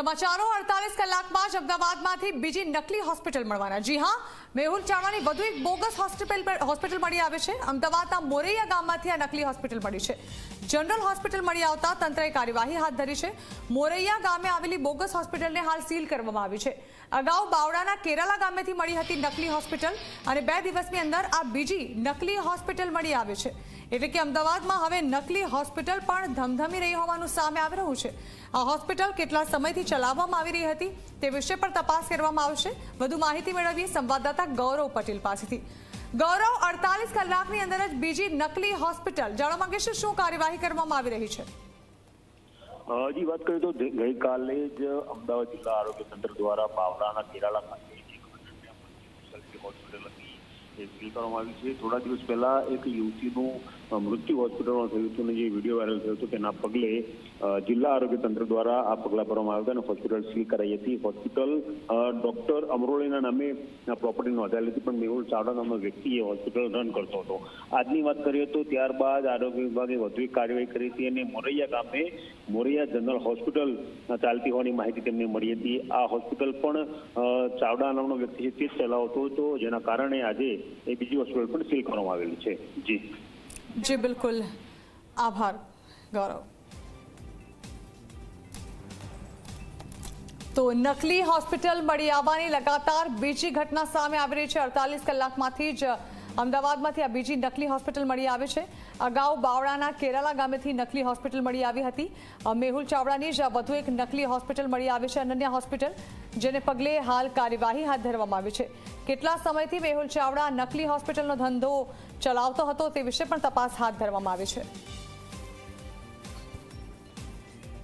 સમાચારો, અડતાલીસ કલાકમાં જ અમદાવાદમાંથી બીજી નકલી હોસ્પિટલ મળવાના. જી હા, મેહુલ ચાવડાની વધુ એક બોગસ હોસ્પિટલ હોસ્પિટલ મળી આવે છે. અમદાવાદના મોરૈયા ગામમાંથી આ નકલી હોસ્પિટલ મળી છે. જનરલ હોસ્પિટલ મળી આવતા તંત્રએ કાર્યવાહી હાથ ધરી છે. મોરૈયા ગામે આવેલી બોગસ હોસ્પિટલને હાલ સીલ કરવામાં આવી છે. અગાઉ બાવડાના કેરાલા ગામેથી મળી હતી નકલી હોસ્પિટલ અને બે દિવસની અંદર આ બીજી નકલી હોસ્પિટલ મળી આવે છે. એટલે કે અમદાવાદમાં હવે નકલી હોસ્પિટલ પણ ધમધમી રહી હોવાનું સામે આવી રહ્યું છે. આ હોસ્પિટલ કેટલા સમયથી ચલાવવામાં આવી રહી હતી તે વિશે પણ તપાસ કરવામાં આવશે. વધુ માહિતી મેળવીએ સંવાદદાતા ગૌરવ પટેલ પાસેથી. ગૌરવ, અડતાલીસ કલાકની અંદર જ બીજી નકલી હોસ્પિટલ. જાણવા માંગે છે શું કાર્યવાહી કરવામાં આવી રહી છે? હજી વાત કરીએ તો ગઈ- ગઈકાલે જ અમદાવાદ જિલ્લા આરોગ્ય તંત્ર દ્વારા બાવળાના કેરાળા ખાતે હોસ્પિટલ હતી. સીલ કરવામાં આવી છે. થોડા દિવસ પહેલા એક યુવતીનું મૃત્યુ હોસ્પિટલમાં થયું હતું અને જે વીડિયો વાયરલ થયો હતો, તેના પગલે જિલ્લા આરોગ્ય તંત્ર દ્વારા આ પગલાં ભરવામાં આવ્યા અને હોસ્પિટલ સીલ કરાઈ હતી. હોસ્પિટલ ડોક્ટર અમરોલીના નામે પ્રોપર્ટી નોંધાયેલી હતી, પણ મેહુલ ચાવડા નામનો વ્યક્તિ એ હોસ્પિટલ રન કરતો હતો. આજની વાત કરીએ તો ત્યારબાદ આરોગ્ય વિભાગે વધુ એક કાર્યવાહી કરી હતી અને મોરૈયા ગામે મોરૈયા જનરલ હોસ્પિટલ ચાલતી હોવાની માહિતી તેમને મળી હતી. આ હોસ્પિટલ પણ ચાવડા નામનો વ્યક્તિ છે, તે ચલાવતો હતો, જેના કારણે આજે એ બીજી હોસ્પિટલ પણ સીલ કરવામાં આવેલી છે. જી. જી, બિલકુલ. આભાર, ગૌરવ. તો નકલી હોસ્પિટલ મળી આવવાની લગાતાર બીજી ઘટના સામે આવી રહી છે. અડતાલીસ કલાકમાંથી જ અમદાવાદમાંથી આ બીજી નકલી હોસ્પિટલ મળી આવે છે. અગાઉ બાવળાના કેરાલા ગામેથી નકલી હોસ્પિટલ મળી આવી હતી. મેહુલ ચાવડાની જ વધુ એક નકલી હોસ્પિટલ મળી આવી છે, અનન્યા હોસ્પિટલ, જેને પગલે હાલ કાર્યવાહી હાથ ધરવામાં આવી છે. કેટલા સમયથી મેહુલ ચાવડા નકલી હોસ્પિટલનો ધંધો ચલાવતો હતો તે વિશે પણ તપાસ હાથ ધરવામાં આવી છે.